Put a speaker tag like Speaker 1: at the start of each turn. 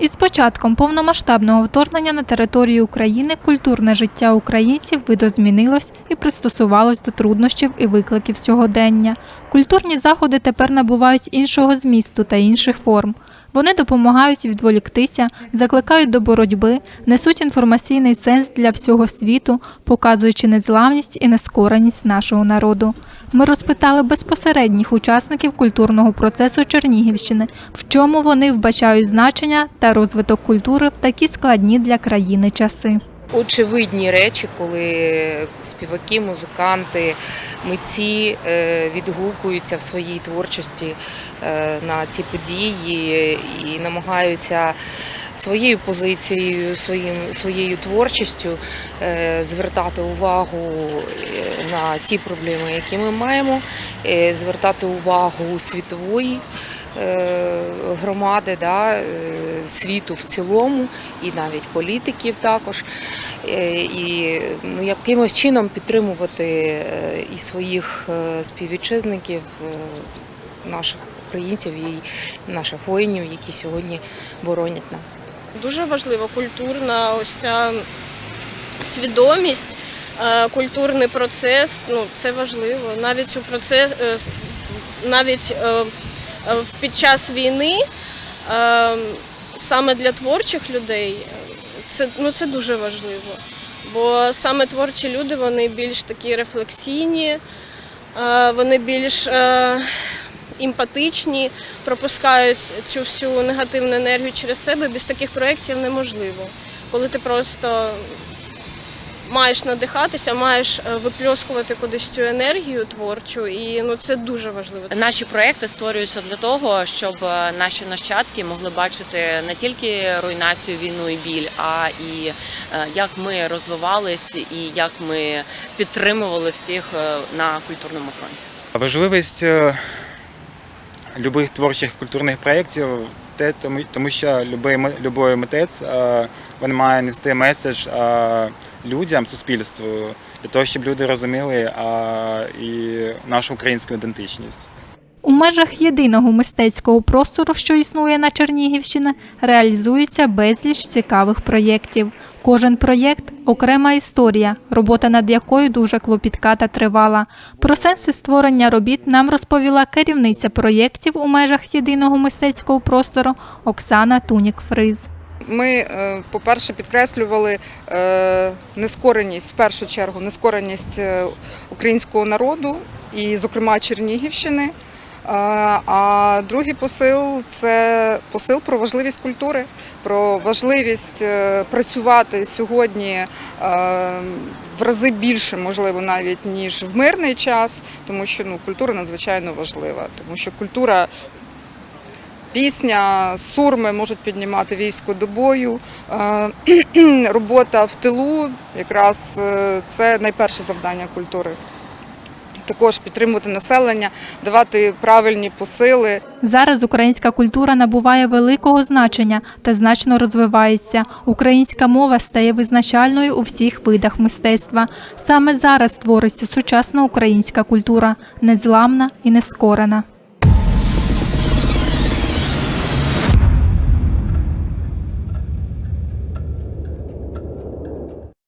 Speaker 1: Із початком повномасштабного вторгнення на територію України культурне життя українців видозмінилось і пристосувалось до труднощів і викликів сьогодення. Культурні заходи тепер набувають іншого змісту та інших форм. Вони допомагають відволіктися, закликають до боротьби, несуть інформаційний сенс для всього світу, показуючи незламність і нескореність нашого народу. Ми розпитали безпосередніх учасників культурного процесу Чернігівщини, в чому вони вбачають значення та розвиток культури в такі складні для країни часи.
Speaker 2: Очевидні речі, коли співаки, музиканти, митці е, відгукуються в своїй творчості е, на ці події і намагаються своєю позицією, своїм, своєю творчістю е, звертати увагу на ті проблеми, які ми маємо, звертати увагу світової громади, да, е, світу в цілому, і навіть політиків також. Е, І ну, якимось чином підтримувати е, і своїх е, співвітчизників, е, наших українців і наших воїнів, які сьогодні боронять нас.
Speaker 3: Дуже важлива культурна ось ця свідомість, е, культурний процес. Ну це важливо. Навіть у процес, е, навіть е, е, під час війни, е, саме для творчих людей, е, це ну це дуже важливо. Бо саме творчі люди вони більш такі рефлексійні, е, вони більш е, емпатичні, пропускають цю всю негативну енергію через себе. Без таких проєктів неможливо. Коли ти просто маєш надихатися, маєш е, випльоскувати кудись цю енергію творчу, і ну це дуже важливо.
Speaker 4: Наші проекти створюються для того, щоб е, наші нащадки могли бачити не тільки руйнацію, війну і біль, а і е, як ми розвивались і як ми підтримували всіх на культурному фронті.
Speaker 5: Важливість любих творчих культурних проєктів те, тому, тому що любий, любий митець е, він має нести меседж е, людям, суспільству, для того, щоб люди розуміли е, і нашу українську ідентичність.
Speaker 1: У межах єдиного мистецького простору, що існує на Чернігівщині, реалізується безліч цікавих проєктів. Кожен проєкт окрема історія, робота над якою дуже клопітка та тривала. Про сенси створення робіт нам розповіла керівниця проєктів у межах єдиного мистецького простору Оксана Тунік-Фриз.
Speaker 6: Ми, е, по-перше, підкреслювали е, нескореність, в першу чергу, нескореність е, українського народу і, зокрема, Чернігівщини. Е, А другий посил це посил про важливість культури, про важливість е, працювати сьогодні е, в рази більше, можливо, навіть ніж в мирний час, тому що ну, культура надзвичайно важлива, тому що культура Пісня, сурми можуть піднімати військо до бою. Робота в тилу якраз це найперше завдання культури. Також підтримувати населення, давати правильні посили.
Speaker 1: Зараз українська культура набуває великого значення та значно розвивається. Українська мова стає визначальною у всіх видах мистецтва. Саме зараз твориться сучасна українська культура, незламна і нескорена.